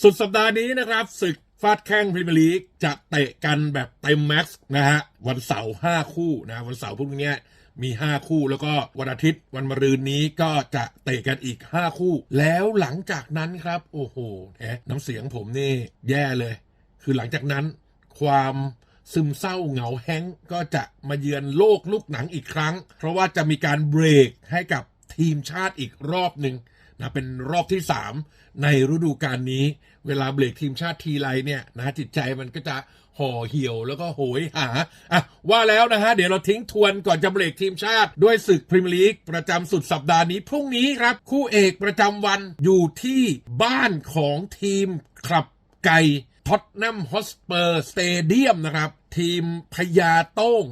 สุดสัปดาห์นี้นะครับศึกฟาดแข้งพรีเมียร์ลีกจะเตะกันแบบเต็มแม็กซ์นะฮะวันเสาร์ห้าคู่นะวันเสาร์พรุ่งนี้มี 5 คู่แล้วก็วันอาทิตย์วันมะรืนนี้ก็จะเตะกันอีก 5 คู่ แล้วหลังจากนั้นครับ โอ้โหแหมน้ำเสียงผมนี่แย่เลย คือหลังจากนั้นความซึมเศร้าเหงาแห้งก็จะมาเยือนโลกลูกหนังอีกครั้ง เพราะว่าจะมีการเบรกให้กับ ทีมชาติอีกรอบหนึ่งนะเป็นรอบที่ 3 ในฤดูกาลนี้ เวลาเบรกทีมชาติทีไรเนี่ยนะจิตใจมันก็จะห่อเหี่ยวแล้วก็โหยหาอะว่าแล้วนะฮะ เดี๋ยวเราทิ้งทวนก่อนจะเบรกทีมชาติ ด้วยศึกพรีเมียร์ลีกประจำสุดสัปดาห์นี้ พรุ่งนี้ครับ คู่เอกประจำวันอยู่ที่บ้านของทีมขับไก่ท็อตแนมฮอสเปอร์สเตเดียมนะครับ ทีมพญาโต้ง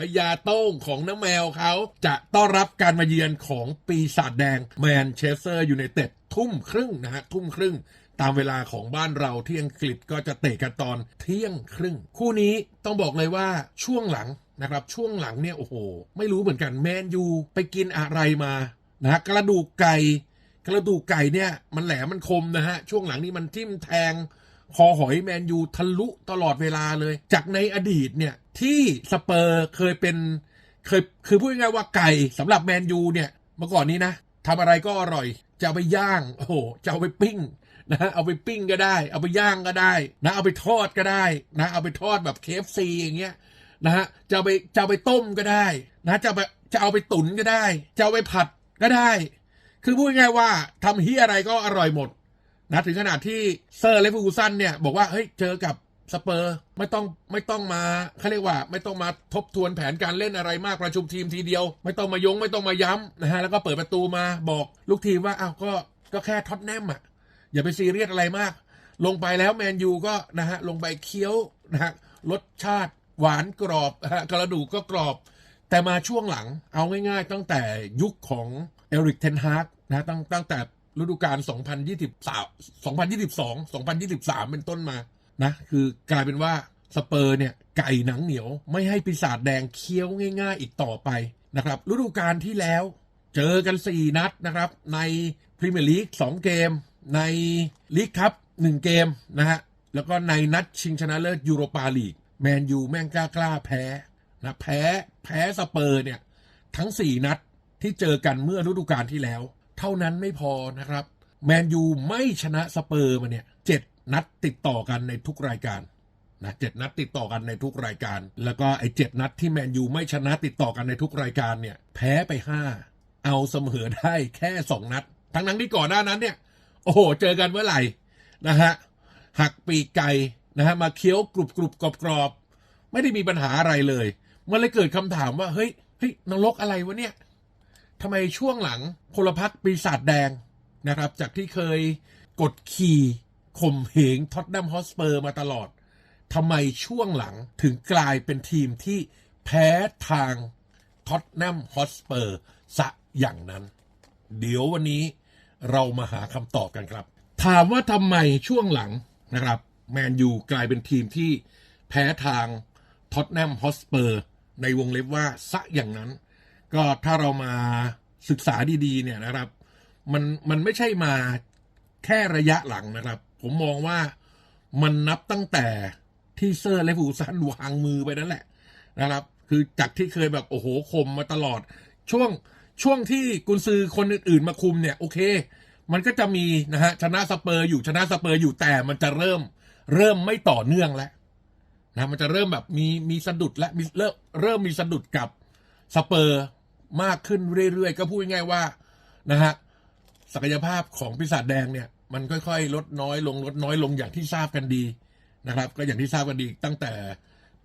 พญาโต้งของน้าแมวเขาจะต้อนรับการมาเยือนของปีศาจแดงแมนเชสเตอร์ยูไนเต็ดทุ่มครึ่งนะฮะทุ่มครึ่งตามเวลาของบ้านเราที่อังกฤษก็จะเตะกันตอนเที่ยงครึ่ง คู่นี้ต้องบอกเลยว่าช่วงหลังนะครับช่วงหลังเนี่ยโอ้โห ไม่รู้เหมือนกันแมนยูไปกินอะไรมานะฮะกระดูกไก่กระดูกไก่เนี่ยมันแหลมมันคมนะฮะช่วงหลังนี้มันทิ่มแทง คอหอยแมนยูทะลุตลอดเวลาเลย จากในอดีตเนี่ยที่สเปอร์เคยเป็นเคยคือพูดง่ายๆว่าไก่สำหรับแมนยูเนี่ยเมื่อก่อนนี้นะทำอะไรก็อร่อย จะเอาไปย่างโอ้โหจะเอาไปปิ้งนะเอาไปปิ้งก็ได้ เอาไปย่างก็ได้ นะเอาไปทอดก็ได้นะเอาไปทอดแบบเคฟซีอย่างเงี้ยนะฮะจะไปจะไปต้มก็ได้ นะจะไปจะเอาไปตุ๋นก็ได้ จะเอาไปผัดก็ได้ คือพูดง่ายๆว่าทำเฮียอะไรก็อร่อยหมด นะถึงขนาดที่เซอร์เลฟกูสันเนี่ยบอกว่าเฮ้ยเจอกับสเปอร์ไม่ต้องไม่ต้องมาเขาเรียกว่า ไม่ต้องมาทบทวนแผนการเล่นอะไรมากประชุมทีมทีเดียว ไม่ต้องมายงไม่ต้องมาย้ำนะฮะแล้วก็เปิดประตูมาบอกลูกทีมว่าอ้าวก็ก็แค่ท็อตแนมอะอย่าไปซีเรียสอะไรมาก ลงไปแล้วแมนยูก็นะฮะลงไปเคี้ยวนะฮะรสชาติหวานกรอบฮะกระดูกก็กรอบ แต่มาช่วงหลังเอาง่ายๆ ตั้งแต่ยุคของเอริกเทนฮาร์กนะตั้งตั้งแต่ ฤดูกาล 2023 2022 2023 เป็นต้นมานะคือกลายเป็นว่าสเปอร์เนี่ยไก่หนังเหนียว ไม่ให้ปีศาจแดงเคี้ยวง่าย ๆ อีกต่อไปนะครับฤดูกาลที่แล้วเจอกัน 4 นัดนะครับ ในพรีเมียร์ลีก2เกม ในลีกคัพ1เกมนะฮะแล้วก็ในนัดชิงชนะเลิศยูโรปาลีก แมนยูแม่งกล้ากล้าแพ้นะแพ้แพ้สเปอร์เนี่ยทั้ง 4 นัดที่เจอกันเมื่อฤดูกาลที่แล้ว เท่านั้นไม่พอนะครับแมนยูไม่ชนะสเปอร์มาเนี่ยเจ็ดนัดติดต่อกันในทุกรายการนะเจ็ดนัดติดต่อกันในทุกรายการ แล้วก็ไอ้เจ็ดนัดที่แมนยูไม่ชนะติดต่อกันในทุกรายการเนี่ย แพ้ไปห้าเอาเสมอได้แค่สองนัด ทั้งนั้นที่ก่อนหน้านั้นเนี่ย โอ้โห เจอกันเมื่อไหร่นะฮะหักปีกไก่นะฮะมาเคี้ยวกรุบกรุบกรอบกรอบไม่ได้มีปัญหาอะไรเลย มันเลยเกิดคำถามว่าเฮ้ยเฮ้ยนรกอะไรวะเนี่ย ทำไมช่วงหลังพลพรรคปีศาจแดงนะครับ จากที่เคยกดขี่ข่มเหงท็อตแนมฮอสเปอร์มาตลอดทำไมช่วงหลังถึงกลายเป็นทีมที่แพ้ทางท็อตแนมฮอสเปอร์ซะอย่างนั้น เดี๋ยววันนี้เรามาหาคำตอบกันครับ ถามว่าทำไมช่วงหลังนะครับแมนยูกลายเป็นทีมที่แพ้ทางท็อตแนมฮอสเปอร์ในวงเล็บว่าซะอย่างนั้น ก็ถ้าเรามาศึกษาดีๆเนี่ยนะครับ มันมันไม่ใช่มาแค่ระยะหลังนะครับ ผมมองว่ามันนับตั้งแต่ที่เซอร์และฟูซันวางมือไปนั่นแหละนะครับ คือจากที่เคยแบบโอ้โหคมมาตลอด ช่วงช่วงที่กุนซือคนอื่นๆมาคุมเนี่ยโอเค มันก็จะมีนะฮะชนะสเปอร์อยู่ชนะสเปอร์อยู่แต่มันจะเริ่ม เริ่มไม่ต่อเนื่องแล้วนะมันจะเริ่มแบบมีมีสะดุดและมีเริ่มเริ่มมีสะดุดกับสเปอร์ มากขึ้นเรื่อยๆ ก็พูดง่ายๆว่านะฮะศักยภาพของปีศาจแดงเนี่ย มันค่อยๆ ลดน้อยลงลดน้อยลงอย่างที่ทราบกันดีนะครับ ก็อย่างที่ทราบกันดีตั้งแต่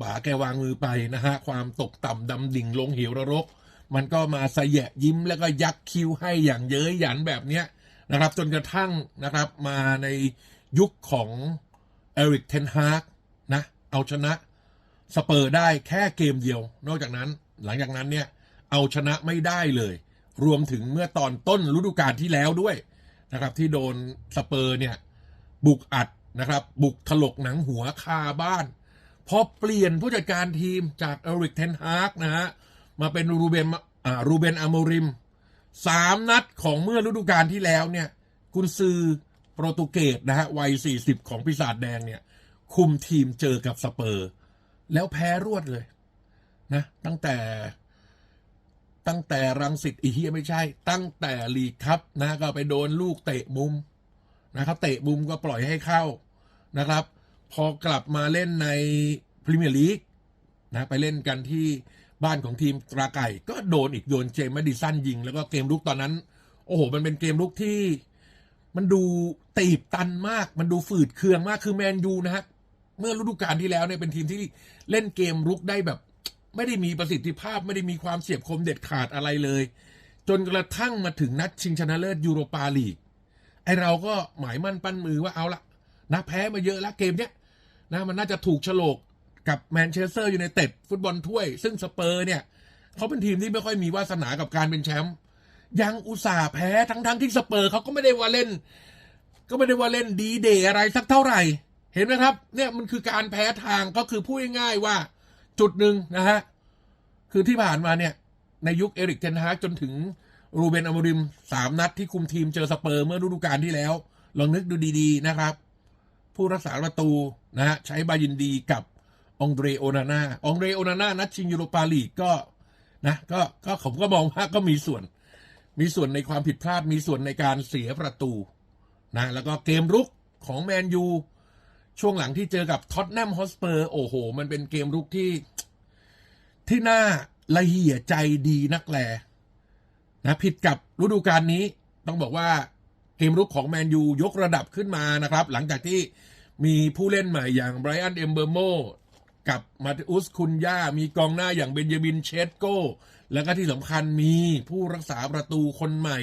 ป๋าแกวางมือไปนะฮะความตกต่ำดำดิ่งลงเหวนรก มันก็มาสยะยิ้มแล้วก็ยักคิ้วให้อย่างเย้ยหยันแบบเนี้ยนะครับ จนกระทั่งนะครับมาในยุคของเอริกเทนฮาร์กนะเอาชนะสเปอร์ได้แค่เกมเดียว นอกจากนั้นหลังจากนั้นเนี่ย เอาชนะไม่ได้เลย รวมถึงเมื่อตอนต้นฤดูกาลที่แล้วด้วยนะครับ ที่โดนสเปอร์เนี่ย บุกอัดนะครับ บุกถลกหนังหัวคาบ้าน พอเปลี่ยนผู้จัดการทีมจากเอริกเทนฮากนะฮะมาเป็นรูเบนอ่ารูเบนอโมริมสามนัดของเมื่อฤดูกาลที่แล้วเนี่ยกุนซือโปรตุเกสนะฮะวัย 40 ของปีศาจแดงเนี่ย คุมทีมเจอกับสเปอร์ แล้วแพ้รวดเลยนะ ตั้งแต่ ตั้งแต่รังสิตอีเฮียไม่ใช่ ตั้งแต่ลีกครับนะก็ไปโดนลูกเตะมุมนะครับเตะมุมก็ปล่อยให้เข้านะครับ พอกลับมาเล่นในพรีเมียร์ลีกนะไปเล่นกันที่บ้านของทีมตราไก่ ก็โดนอีกโดนเจมส์แมดิสันยิง แล้วก็เกมลุกตอนนั้น โอ้โห มันเป็นเกมลุกที่มันดูตีบตันมาก มันดูฝืดเคืองมากคือแมนยูนะฮะเมื่อฤดูกาลที่แล้วเนี่ยเป็นทีมที่เล่นเกมรุกได้แบบ ไม่ได้มีประสิทธิภาพไม่ได้มีความเฉียบคมเด็ดขาดอะไรเลย จนกระทั่งมาถึงนัดชิงชนะเลิศยูโรปาลีกไอเราก็หมายมั่นปั้นมือว่าเอาละนะแพ้มาเยอะแล้วเกมเนี้ยนะมันน่าจะถูกฉลกกับแมนเชสเตอร์ยูไนเต็ดฟุตบอลถ้วย ซึ่งสเปอร์เนี่ยเขาเป็นทีมที่ไม่ค่อยมีวาสนากับการเป็นแชมป์ยังอุตส่าห์แพ้ทั้งๆที่สเปอร์เขาก็ไม่ได้ว่าเล่น ก็ไม่ได้ว่าเล่นดีเดย์อะไรสักเท่าไหร่ เห็นไหมครับ เนี่ยมันคือการแพ้ทางก็คือพูดง่ายๆว่า จุดหนึ่งนะฮะ คือที่ผ่านมาเนี่ย ในยุคเอริกเทนฮากจนถึงรูเบนอมริมสามนัดที่คุมทีมเจอสเปอร์เมื่อฤดูกาลที่แล้ว ลองนึกดูดีๆนะครับ ผู้รักษาประตูนะฮะใช้บายินดีกับองเดรโอนาน่าองเดรโอนาน่านัดชิงยูโรปาลีกก็นะก็ก็ผมก็มองว่าก็มีส่วน มีส่วนในความผิดพลาดมีส่วนในการเสียประตูนะแล้วก็เกมรุกของแมนยู ช่วงหลังที่เจอกับท็อตแนมฮอสเปอร์ โอ้โห มันเป็นเกมรุกที่ ที่น่าละเหี่ยใจดีนักแลนะผิดกับฤดูกาลนี้ ต้องบอกว่าเกมรุกของแมนยูยกระดับขึ้นมานะครับ หลังจากที่มีผู้เล่นใหม่อย่างไบรอันเอมเบอร์โมกับมาติอุสคุนย่า มีกองหน้าอย่างเบนจามินเชสโกแล้วก็ที่สำคัญมีผู้รักษาประตูคนใหม่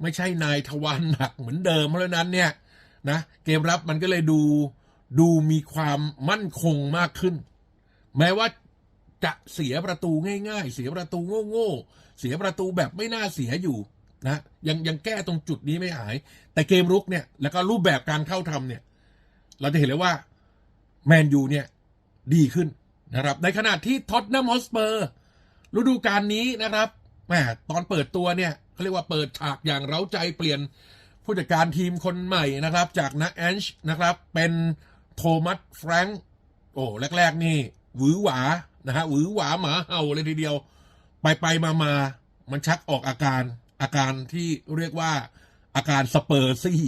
ไม่ใช่นายทวารหนักเหมือนเดิมเพราะนั้นเนี่ยนะเกมรับมันก็เลยดู ดูมีความมั่นคงมากขึ้น แม้ว่าจะเสียประตูง่าย ๆ เสียประตูโง่ๆเสียประตูแบบไม่น่าเสียอยู่นะยังยังแก้ตรงจุดนี้ไม่หาย แต่เกมรุกเนี่ยแล้วก็รูปแบบการเข้าทำเนี่ย เราจะเห็นเลยว่าแมนยูเนี่ยดีขึ้นนะครับ ในขณะที่ท็อตแนมฮอสเปอร์ฤดูกาลนี้นะครับแหมตอนเปิดตัวเนี่ยเขาเรียกว่าเปิดฉากอย่างเร้าใจเปลี่ยนผู้จัดการทีมคนใหม่นะครับ จากนักแอนช์นะครับ เป็น โทมัสแฟรงค์โอ้แรก ๆ นี่หวือหวานะฮะหวือหวาหมาเห่าเลยทีเดียว ไปไปมามามันชักออกอาการอาการที่เรียกว่าอาการสเปอร์ซี่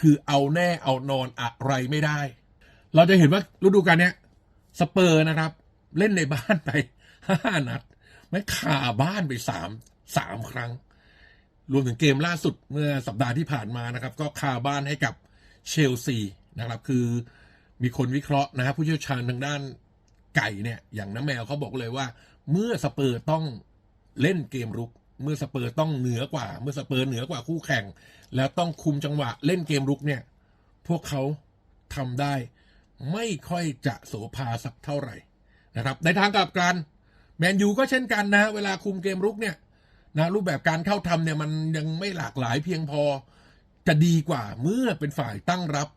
คือเอาแน่เอานอนอะไรไม่ได้ เราจะเห็นว่าฤดูกาลนี้สเปอร์นะครับ เล่นในบ้านไปห้านัด ไม่ขาบ้านไปสามสามครั้ง รวมถึงเกมล่าสุดเมื่อสัปดาห์ที่ผ่านมานะครับ ก็คาบ้านให้กับเชลซีนะครับ คือ มีคนวิเคราะห์นะครับผู้เชี่ยวชาญทางด้านไก่เนี่ย อย่างน้ำแมวเขาบอกเลยว่า เมื่อสเปอร์ต้องเล่นเกมรุก เมื่อสเปอร์ต้องเหนือกว่า เมื่อสเปอร์เหนือกว่าคู่แข่ง แล้วต้องคุมจังหวะเล่นเกมรุกเนี่ย พวกเขาทำได้ ไม่ค่อยจะโสภาสักเท่าไหร่นะครับ ในทางกลับกันแมนยูก็เช่นกันนะเวลาคุมเกมรุกเนี่ยนะรูปแบบการเข้าทำเนี่ยมันยังไม่หลากหลายเพียงพอจะดีกว่าเมื่อเป็นฝ่ายตั้งรับ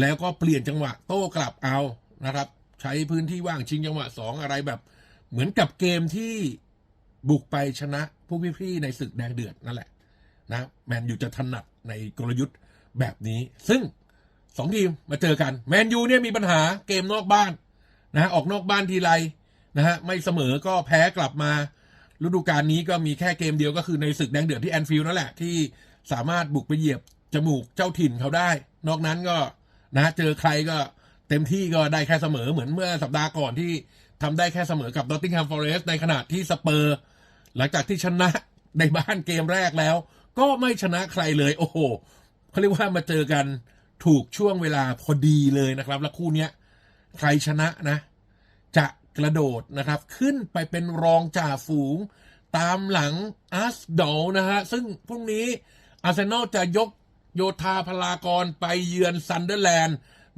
แล้วก็เปลี่ยนจังหวะโต้กลับเอานะครับ ใช้พื้นที่ว่างชิงจังหวะสองอะไรแบบ เหมือนกับเกมที่บุกไปชนะผู้พี่ๆในศึกแดงเดือดนั่นแหละนะแมนยูจะถนัดในกลยุทธ์แบบนี้ ซึ่งสองทีมมาเจอกันแมนยูเนี่ยมีปัญหาเกมนอกบ้านนะออกนอกบ้านทีไรนะฮะไม่เสมอก็แพ้กลับมา ฤดูกาลนี้ก็มีแค่เกมเดียวก็คือในศึกแดงเดือดที่แอนฟิลด์นั่นแหละที่สามารถบุกไปเหยียบจมูกเจ้าถิ่นเขาได้ นอกนั้นก็ นะเจอใครก็เต็มที่ก็ได้แค่เสมอเหมือนเมื่อสัปดาห์ก่อนที่ทำได้แค่เสมอกับดอตติงแฮมฟอร์เรสต์ในขณะที่สเปอร์ หลังจากที่ชนะในบ้านเกมแรกแล้ว ก็ไม่ชนะใครเลย โอ้โหเขาเรียกว่ามาเจอกันถูกช่วงเวลาพอดีเลยนะครับ แล้วคู่เนี้ยใครชนะนะ จะกระโดดนะครับ ขึ้นไปเป็นรองจ่าฝูง ตามหลังอาร์สดอลนะฮะ ซึ่งพรุ่งนี้อาร์เซนอลจะยก โยธาพลากรไปเยือนซันเดอร์แลนด์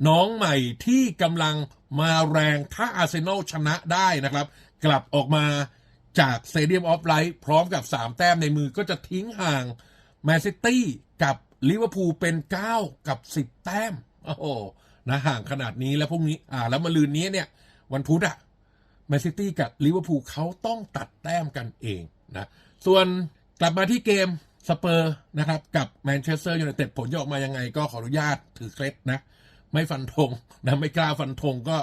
น้องใหม่ที่กำลังมาแรงถ้าอาร์เซนอลชนะได้นะครับ กลับออกมาจากเซเดียมออฟไลท์พร้อมกับ 3 แต้มในมือก็จะทิ้งห่างแมนซิตี้กับลิเวอร์พูลเป็น 9 กับ 10 แต้ม โอ้โหนะห่างขนาดนี้แล้วพรุ่งนี้ อ่า แล้วมาลืนนี้เนี่ย วันพุธอะแมนซิตี้กับลิเวอร์พูลเขาต้องตัดแต้มกันเองนะ ส่วนกลับมาที่เกม สเปอร์นะครับ กับแมนเชสเตอร์ยูไนเต็ดผลจะออกมายังไง ก็ขออนุญาตถือเคล็ดนะ ไม่ฟันธงนะไม่กล้าฟันธงก็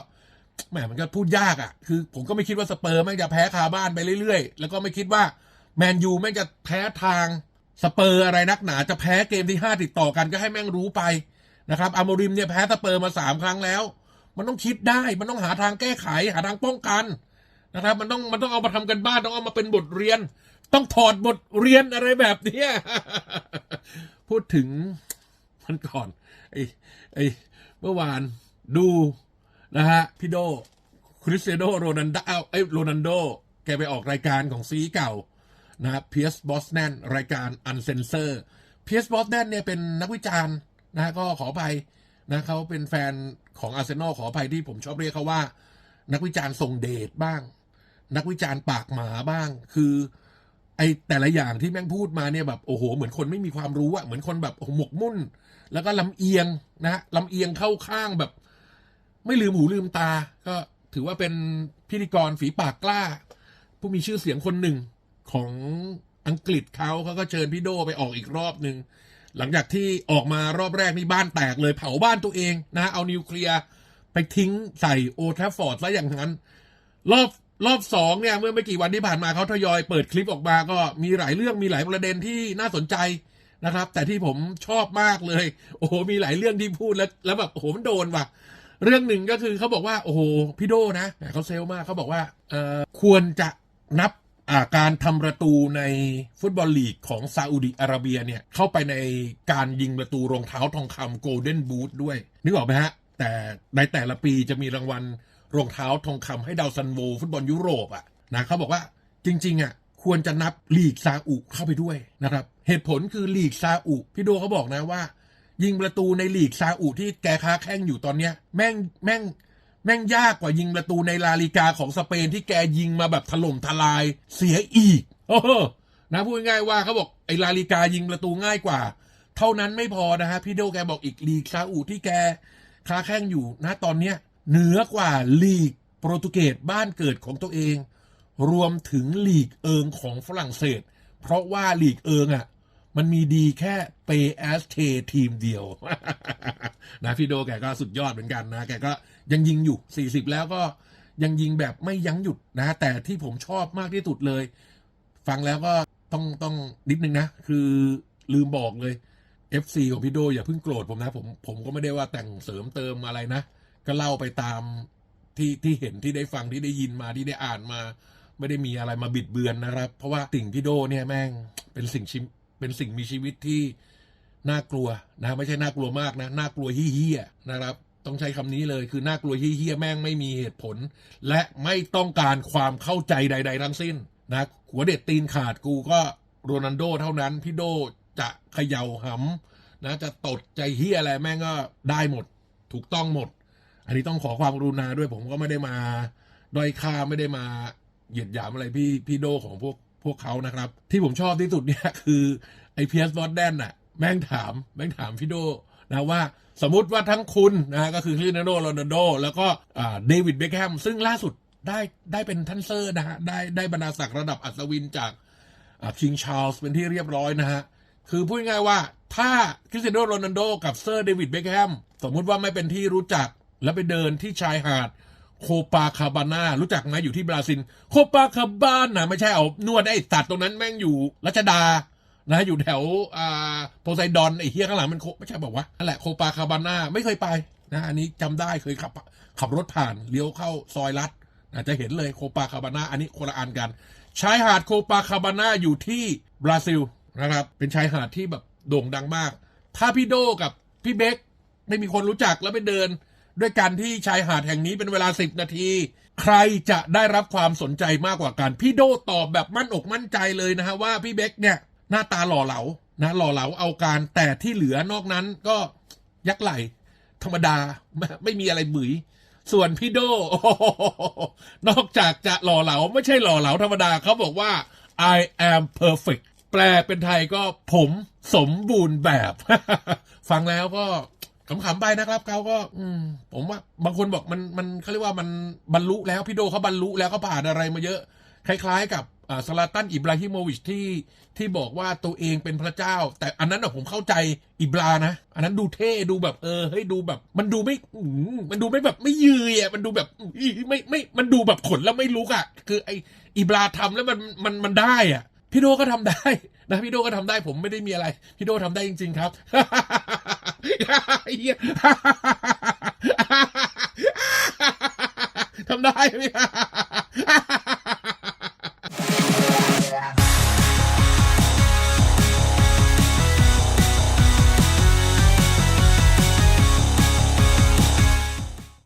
แหมมันก็พูดยากอะ่ะ คือ ผมก็ไม่คิดว่าสเปอร์แม่งจะแพ้คาบ้านไปเรื่อยๆ แล้วก็ไม่คิดว่าแมนยูแม่งจะแพ้ทางสเปอร์อะไรนักหนาจะแพ้เกมที่ห้าติดต่อกันก็ให้แม่งรู้ไปนะครับอาโมริมเนี่ยแพ้สเปอร์มาสามครั้งแล้ว มันต้องคิดได้มันต้องหาทางแก้ไข หาทางป้องกันนะครับ มันต้องมันต้องเอามาทำกันบ้านต้องเอามาเป็นบทเรียน ต้องถอดบทเรียนอะไรแบบเนี้ยพูดถึงมันก่อนไอ้ไอ้เมื่อวานดูนะฮะพี่โดคริสเตียโนโรนันโดไอ้ยโรนันโด แกไปออกรายการของซีเก่านะครับเพียสบอสแนนรายการอันเซนเซอร์เพียสบอสแนนเนี่ยเป็นนักวิจารณ์นะก็ขออภัยนะเขาเป็นแฟนของอาร์เซนอลขออภัยที่ผมชอบเรียกเขาว่า นักวิจารณ์ทรงเดชบ้าง นักวิจารณ์ปากหมาบ้าง คือ อแต่ละอย่างที่แม่งพูดมาเนี่ยแบบโอ้โห เหมือนคนไม่มีความรู้อะเหมือนคนแบบหหมกมุ่น แล้วก็ลำเอียงนะฮะลำเอียงเข้าข้างแบบ ไม่ลืมหูลืมตา ก็ถือว่าเป็นพิธีกรฝีปากกล้า ผู้มีชื่อเสียงคนหนึ่งของอังกฤษเขาเขาก็เชิญพี่โดไปออกอีกรอบหนึ่งหลังจากที่ออกมารอบแรกนี่บ้านแตกเลยเผาบ้านตัวเองนะเอานิวเคลียร์ไปทิ้งใส่โอทราฟอร์ดซะอย่างนั้น รอบ รอบสองเนี่ยเมื่อไม่กี่วันที่ผ่านมาเขาทยอยเปิดคลิปออกมาก็มีหลายเรื่องมีหลายประเด็นที่น่าสนใจนะครับ แต่ที่ผมชอบมากเลย โอ้โหมีหลายเรื่องที่พูดแล้วแล้วแบบโอ้โหมันโดนว่ะ เรื่องหนึ่งก็คือเขาบอกว่า โอ้โหพี่โดนะเขาเซลลมากเขาบอกว่าเอ่อควรจะนับาการทำประตูในฟุตบอลลีกของซาอุดิอาระเบียเนี่ยเข้าไปในการยิงประตูรองเท้าทองคำโกลเด้นบูทด้วย นึกออกไหมฮะ แต่ในแต่ละปีจะมีรางวัล รองเท้าทองคำให้ดาวซันโวฟุตบอลยุโรปอะนะเขาบอกว่าจริงๆอะควรจะนับลีกซาอุเข้าไปด้วยนะครับ เหตุผลคือลีกซาอุพี่โดเขาบอกนะว่า ยิงประตูในลีกซาอุที่แกค้าแข่งอยู่ตอนเนี้ย แม่งแม่งแม่งยากกว่ายิงประตูในลาลิกาของสเปนที่แกยิงมาแบบถล่มทลายเสียอีกโอ้นะพูดง่ายๆว่าเขาบอกไอ้ลาลิกายิงประตูง่ายกว่า เท่านั้นไม่พอนะฮะพี่โดแกบอกอีกลีกซาอุที่แกค้าแข่งอยู่นะตอนเนี้ย เหนือกว่าลีกโปรตุเกสบ้านเกิดของตัวเอง รวมถึงลีกเอิงของฝรั่งเศส เพราะว่าลีกเอิงอะ มันมีดีแค่เปแอสเททีมเดียว นะพี่โดแกก็สุดยอดเหมือนกันนะ แกก็ยังยิงอยู่ 40 แล้วก็ยังยิงแบบไม่ยั้งหยุดนะ แต่ที่ผมชอบมากที่สุดเลย ฟังแล้วก็ต้องต้องนิดนึงนะ คือลืมบอกเลย FC ของพี่โดอย่าเพิ่งโกรธผมนะ ผมผมก็ไม่ได้ว่าแต่งเสริมเติมอะไรนะ ก็เล่าไปตามที่ที่เห็นที่ได้ฟังที่ได้ยินมาที่ได้อ่านมา ไม่ได้มีอะไรมาบิดเบือนนะครับ เพราะว่าสิ่งพี่โดเนี่ยแม่งเป็นสิ่งชิมเป็นสิ่งมีชีวิตที่น่ากลัวนะไม่ใช่น่ากลัวมากนะน่ากลัวเฮี้ยๆนะครับ ต้องใช้คำนี้เลยคือน่ากลัวเฮี้ยๆแม่งไม่มีเหตุผล และไม่ต้องการความเข้าใจใด ๆ ทั้งสิ้นนะหัวเด็ดตีนขาดกูก็โรนันโดเท่านั้นพี่โดจะเขย่าหำนะจะตดใจเฮี้ยอะไรแม่งก็ได้หมด ถูกต้องหมด อันนี้ต้องขอความกรุณาด้วยผมก็ไม่ได้มาด้อยค่าไม่ได้มาเหยียดหยามอะไรพี่พี่โดของพวกพวกเขานะครับ ที่ผมชอบที่สุดเนี่ยคือไอเพียสบอสแดนน่ะ แม่งถามแม่งถามพี่โดนะว่าสมมติว่าทั้งคุณนะก็คือคริสเตียโนโรนัลโด แล้วก็เดวิดเบคแฮมซึ่งล่าสุดได้ได้เป็นท่านเซอร์นะฮะได้ได้บรรดาศักดิ์ระดับอัศวินจากคิงชาร์ลส์เป็นที่เรียบร้อยนะฮะ คือพูดง่ายว่าถ้าคริสเตียโนโรนัลโดกับเซอร์เดวิดเบคแฮมสมมุติว่าไม่เป็นที่รู้จัก แล้วไปเดินที่ชายหาดโคปาคาบาน่ารู้จักไหมอยู่ที่บราซิลโคปาคาบาน่าไม่ใช่เอานวดไอ้สัตว์ตรงนั้นแม่งอยู่รัชดานะอยู่แถวอ่าโพไซดอนไอ้เฮียข้างหลังมันโคไม่ใช่บอกว่านั่นแหละโคปาคาบาน่าไม่เคยไปนะอันนี้จำได้เคยขับขับรถผ่านเลี้ยวเข้าซอยลัดอาจจะเห็นเลยโคปาคาบาน่าอันนี้คนละอันกัน ชายหาดโคปาคาบาน่าอยู่ที่บราซิลนะครับ เป็นชายหาดที่แบบโด่งดังมาก ถ้าพี่โดกับพี่เบคไม่มีคนรู้จักแล้วไปเดิน ด้วยกันที่ชายหาดแห่งนี้เป็นเวลาสิบนาที ใครจะได้รับความสนใจมากกว่ากัน พี่โดตอบแบบมั่นอกมั่นใจเลยนะฮะว่าพี่เบคเนี่ยหน้าตาหล่อเหลานะหล่อเหลาเอาการแต่ที่เหลือนอกนั้นก็ยักไหลธรรมดาไม่ไม่มีอะไรบุ๋ยส่วนพี่โดโโนอกจากจะหล่อเหลาไม่ใช่หล่อเหลาธรรมดาเขาบอกว่า I am perfect แปลเป็นไทยก็ผมสมบูรณ์แบบ ฟังแล้วก็ ขำๆไปนะครับเขาก็ อืม ผมว่าบางคนบอกมันมันเขาเรียกว่ามันบรรลุแล้วพี่โดเขาบรรลุแล้วเขาผ่านอะไรมาเยอะ คล้าย ๆ กับอ่าสลาตันอิบราฮิโมวิชที่ที่บอกว่าตัวเองเป็นพระเจ้า แต่อันนั้นอะผมเข้าใจอิบรานะ อันนั้นดูเท่ดูแบบเออเฮ้ยดูแบบ มันดูไม่อื้อหือมันดูไม่แบบไม่ยืยอะมันดูแบบอื้อไม่ไม่มันดูแบบขนแล้วไม่ลุกอะคือไออิบราทำแล้วมันมันมันได้อะ พี่โดก็ทำได้นะพี่โดก็ทำได้ผมไม่ได้มีอะไร พี่โดทำได้จริง ๆ ครับทำได้ไหม